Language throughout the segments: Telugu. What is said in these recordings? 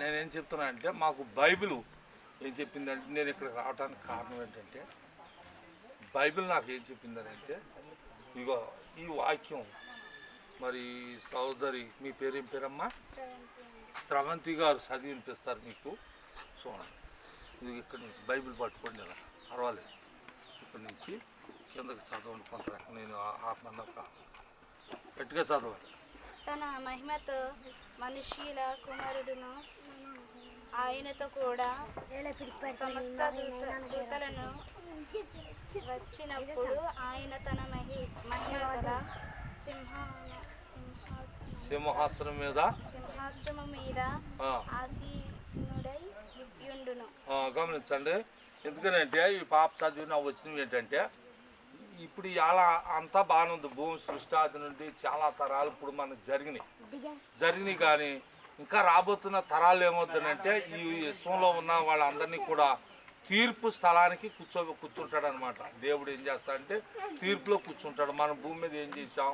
నేనేం చెప్తున్నా అంటే మాకు బైబిల్ ఏం చెప్పిందంటే నేను ఇక్కడికి రావడానికి కారణం ఏంటంటే బైబిల్ నాకు ఏం చెప్పిందని అంటే ఇగో ఈ వాక్యం మరి సోదరి మీ పేరు ఏం పేరమ్మా? స్రవంతి గారు చదివి వినిపిస్తారు మీకు. సో ఇది ఇక్కడి నుంచి బైబిల్ పట్టుకోండి ఇలా పర్వాలేదు. ఇక్కడి నుంచి కిందకి చదవండి కొంత నేను హాఫ్ అన్ అవర్ గట్టిగా చదవాలి. తన మహిమతో మనుష్యుల కుమారుడును ఆయనతో కూడా సమస్త దూతలను వచ్చినప్పుడు ఆయన తన మహి మహిమ గల సింహాసనం సింహాసనం మీద సింహాశ్రమం మీద ఆసీనుడై యుండును గమనించండి. ఎందుకనంటే ఈ పాప చదివిన వచ్చినవి ఏంటంటే ఇప్పుడు ఇలా అంతా బాగానే ఉంది భూమి సృష్టి ఆది నుండి చాలా తరాలు ఇప్పుడు మనకు జరిగినాయి. జరిగినాయి కానీ ఇంకా రాబోతున్న తరాలు ఏమవుతుందంటే ఈ విశ్వంలో ఉన్న వాళ్ళందరినీ కూడా తీర్పు స్థలానికి కూర్చో కూర్చుంటాడు అనమాట దేవుడు ఏం చేస్తాడంటే తీర్పులో కూర్చుంటాడు. మనం భూమి మీద ఏం చేసాం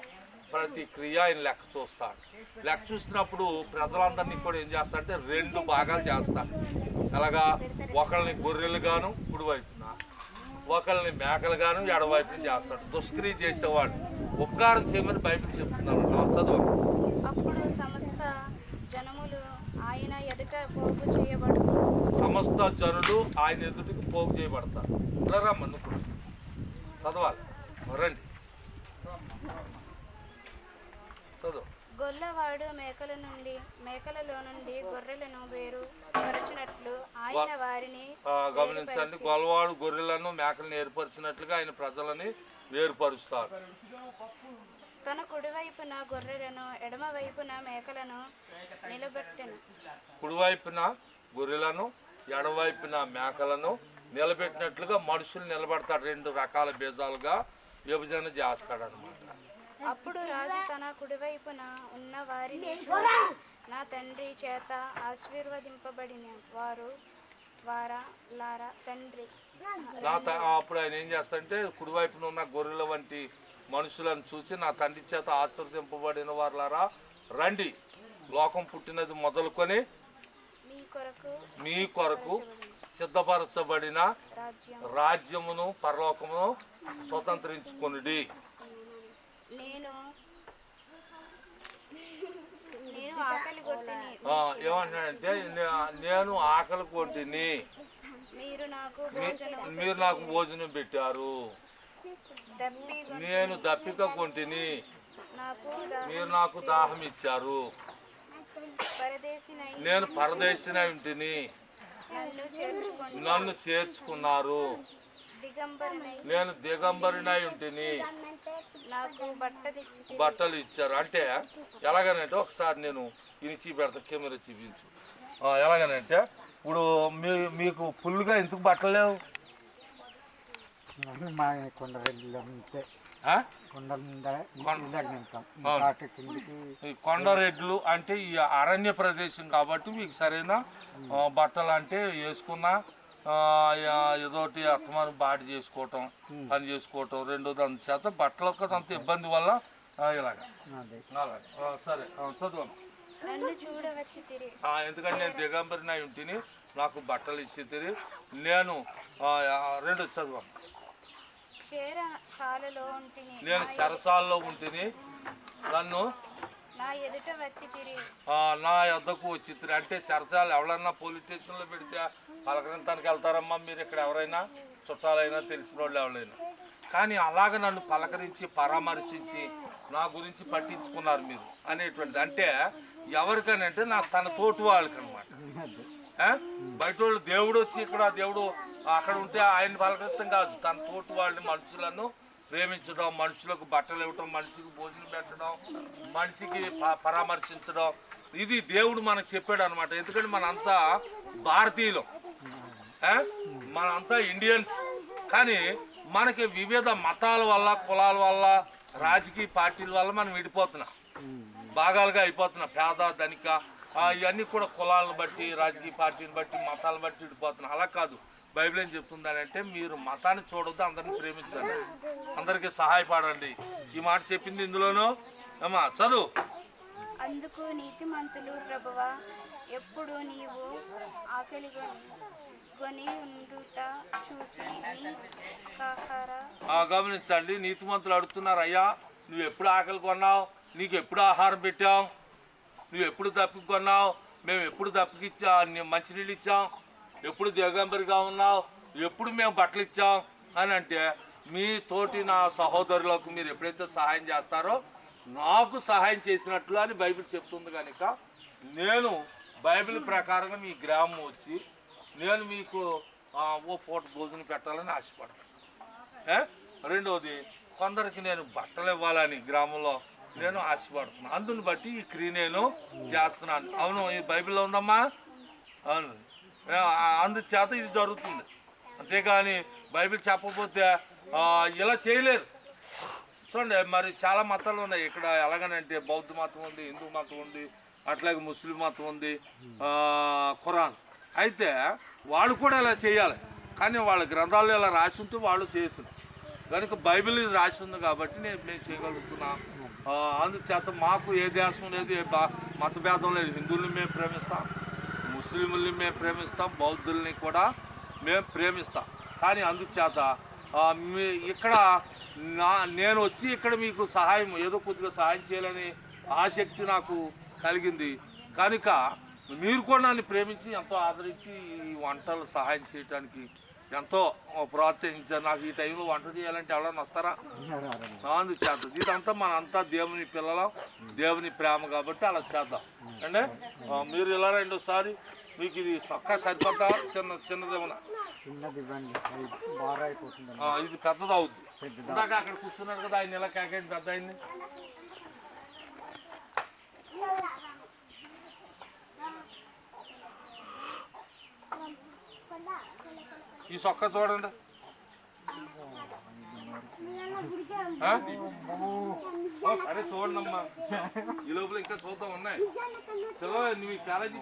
ప్రతి క్రియ ఆయన లెక్క చూస్తాడు. లెక్క చూసినప్పుడు ప్రజలందరినీ కూడా ఏం చేస్తాడంటే రెండు భాగాలు చేస్తాడు. అలాగా ఒకళ్ళని గొర్రెలు గాను కుడివైపున ఒకళ్ళని మేకలు గాను ఎడవైపున చేస్తాడు. దుష్క్రియ చేసేవాడు. ఉపకారం చేయమని బైబిల్ చెప్తున్నాడు. చదువు అప్పుడు సమస్త జనములు ఆయన ఎదుట పోగు చేయబడు సమస్త జనులు ఆయన ఎదుటికి పోగు చేయబడతారు. ఇలా రమ్మ నువ్వు కూడా. చదవాలి. రండి. గొల్లవాడు మేకల నుండి మేకలలో నుండి గొర్రెలను వేరు పరచినట్లు ఆయన వారిని గమనించండి. గొలవాడు గొర్రెలను మేకలను ఏర్పరిచినట్లుగా ఆయన ప్రజలని వేరుపరుస్తారు. తన కుడివైపున గొర్రెలను ఎడమ వైపున మేకలను నిలబెట్టెను. కుడివైపున గొర్రెలను ఎడవైపున మేకలను నిలబెట్టినట్లుగా మనుషులు నిలబడతాడు రెండు రకాల బీజాలుగా విభజన చేస్తాడు అనమాట అప్పుడు రాజు తన కుడివైపున ఉన్న వారిని నా తండ్రి చేత ఆశీర్వదింపబడిన వారు వారా లారా తండ్రి. అప్పుడు ఆయన ఏం చేస్తాడంటే కుడివైపున ఉన్న గొర్రెల వంటి మనుషులను చూసి నా తండ్రి చేత ఆశీర్వదింపబడిన వారులారా రండి. లోకం పుట్టినది మొదలుకొని మీ కొరకు మీ కొరకు సిద్ధపరచబడిన రాజ్యం రాజ్యమును పరలోకమును స్వతంత్రించుకొనిడి. నేను నేను ఆకలి కొట్టిని. ఆ, ఏమంటాడంటే నే- నేను ఆకలి కొట్టిని. మీరు నాకు మీరు నాకు భోజనం పెట్టారు. దప్పి నేను దప్పిక కొంటిని మీరు నాకు దాహం ఇచ్చారు. పరదేశినై నేను పరదేశిన ఇంటిని నన్ను చేర్చుకొని నన్ను చేర్చుకున్నారు. నేను దిగంబరినై ఉంటిని. బట్టలు ఇచ్చారు. అంటే ఎలాగనంటే ఒకసారి నేను ఇనిచి పెడతా కెమెరా చూపించు. ఆ, ఎలాగనంటే ఇప్పుడు మీ మీకు ఫుల్గా ఎందుకు బట్టలు లేవు? కొండరెడ్లు అంటే ఈ అరణ్య ప్రదేశం కాబట్టి మీకు సరైన బట్టలు అంటే వేసుకున్న ఏదోటి అత్తమాను బాడి చేసుకోవటం పని చేసుకోవటం రెండోది అందుచేత బట్టలకు అంత ఇబ్బంది వల్ల ఆ, ఇలాగ. సరే చదువు ఎందుకంటే నేను దిగంబరిన ఇంటిని నాకు బట్టలు ఇచ్చి తిరిగి నేను రెండు చదువు చేర సాలలో ఉంటిని. నేను సరసాల్లో ఉంటిని నన్ను నా ఎదుట వచ్చి తిరిగి. ఆ, నా యొద్దకు వచ్చి తిరిగి అంటే సరసాలు ఎవరన్నా పోలీస్ స్టేషన్లో పెడితే పలకరించడానికి వెళ్తారమ్మా. మీరు ఇక్కడ ఎవరైనా చుట్టాలైనా తెలిసిన వాళ్ళు ఎవరైనా. కానీ అలాగ నన్ను పలకరించి పరామర్శించి నా గురించి పట్టించుకున్నారు మీరు అనేటువంటిది. అంటే ఎవరికనంటే నా తన తోటి వాళ్ళకి అనమాట బయట వాళ్ళు దేవుడు వచ్చి ఇక్కడ దేవుడు అక్కడ ఉంటే ఆయన పలకరించడం కాదు. తన తోటి వాళ్ళని మనుషులను ప్రేమించడం మనుషులకు బట్టలు ఇవ్వడం మనిషికి భోజనం పెట్టడం మనిషికి ప- పరామర్శించడం. ఇది దేవుడు మనకు చెప్పాడు అనమాట ఎందుకంటే మనంతా భారతీయులం. మనంతా ఇండియన్స్. కానీ మనకి వివిధ మతాల వల్ల కులాల వల్ల రాజకీయ పార్టీల వల్ల మనం విడిపోతున్నాం. భాగాలుగా అయిపోతున్నాం. పేద ధనిక ఇవన్నీ కూడా కులాలను బట్టి రాజకీయ పార్టీని బట్టి మతాలను బట్టి విడిపోతున్నాం. అలా కాదు. బైబిల్ ఏం చెప్తుందనంటే మీరు మతాన్ని చూడొద్దు అందరిని ప్రేమించండి. అందరికీ సహాయపడండి. ఈ మాట చెప్పింది ఇందులోనూ. అమ్మా చదువు. అందుకు నీతిమంతులు ప్రభువా ఎప్పుడు నీవు ఆకలిగా కొని ఉండుట చూచి ఆ, గమనించండి నీతిమంతులు అడుగుతున్నారు అయ్యా నువ్వు ఎప్పుడు ఆకలి కొన్నావు? నీకు ఎప్పుడు ఆహారం పెట్టాం? నువ్వు ఎప్పుడు దప్పికి కొన్నావు? మేము ఎప్పుడు దప్పికిచ్చా మంచినీళ్ళు ఇచ్చాం? ఎప్పుడు దిగంబరిగా ఉన్నావు? ఎప్పుడు మేము బట్టలు ఇచ్చాం? అని అంటే మీ తోటి నా సహోదరులకు మీరు ఎప్పుడైతే సహాయం చేస్తారో నాకు సహాయం చేసినట్లు అని బైబిల్ చెప్తుంది కనుక నేను బైబిల్ ప్రకారంగా మీ గ్రామం వచ్చి నేను మీకు ఓ పూట భోజనం పెట్టాలని ఆశపడతాను రెండవది కొందరికి నేను బట్టలు ఇవ్వాలని గ్రామంలో నేను ఆశపడుతున్నాను అందుని బట్టి ఈ క్రియ నేను చేస్తున్నాను. అవును ఈ బైబిల్లో ఉందమ్మా? అవును. అందుచేత ఇది జరుగుతుంది. అంతేకాని బైబిల్ చెప్పకపోతే ఇలా చేయలేరు. చూడండి మరి చాలా మతాలు ఉన్నాయి. ఇక్కడ ఎలాగనంటే బౌద్ధ మతం ఉంది హిందూ మతం ఉంది అట్లాగే ముస్లిం మతం ఉంది ఖురాన్. అయితే వాళ్ళు కూడా ఇలా చేయాలి. కానీ వాళ్ళ గ్రంథాలు ఇలా రాసి ఉంటే వాళ్ళు చేసిన కనుక బైబిల్ ఇది రాసి ఉంది కాబట్టి నేను మేము చేయగలుగుతున్నాం? అందుచేత మాకు ఏ దేశం లేదు ఏ మతభేదం మత భేదం లేదు. హిందువుల్ని మేము ప్రేమిస్తాం ముస్లింలని మేము ప్రేమిస్తాం బౌద్ధుల్ని కూడా మేము ప్రేమిస్తాం. కానీ అందుచేత మీ ఇక్కడ నా నేను వచ్చి ఇక్కడ మీకు సహాయం ఏదో కొద్దిగా సహాయం చేయాలని ఆసక్తి నాకు కలిగింది. కనుక మీరు కూడా నన్ను ప్రేమించి ఎంతో ఆదరించి ఈ వంటలు సహాయం చేయడానికి ఎంతో ప్రోత్సహించారు. నాకు ఈ టైంలో వంట చేయాలంటే ఎవరైనా వస్తారా? అందు చేద్దాం. ఇదంతా మనంతా దేవుని పిల్లలం దేవుని ప్రేమ కాబట్టి అలా చేద్దాం. అంటే మీరు ఇలా రెండోసారి మీకు ఇది సొక్క సరిపోతా చిన్న చిన్నదేమన్నా ఇది పెద్దది అవుద్ది. ఇందాక అక్కడ కూర్చున్నాడు కదా ఆయన ఇలా కేకేంటి పెద్ద ఆయన్ని ఈ సొక్క చూడండి. ఓ, సరే చూడండి అమ్మా ఈ లోపల ఇంకా చూద్దాం ఉన్నాయి. చలో నువ్వు కాలేజీ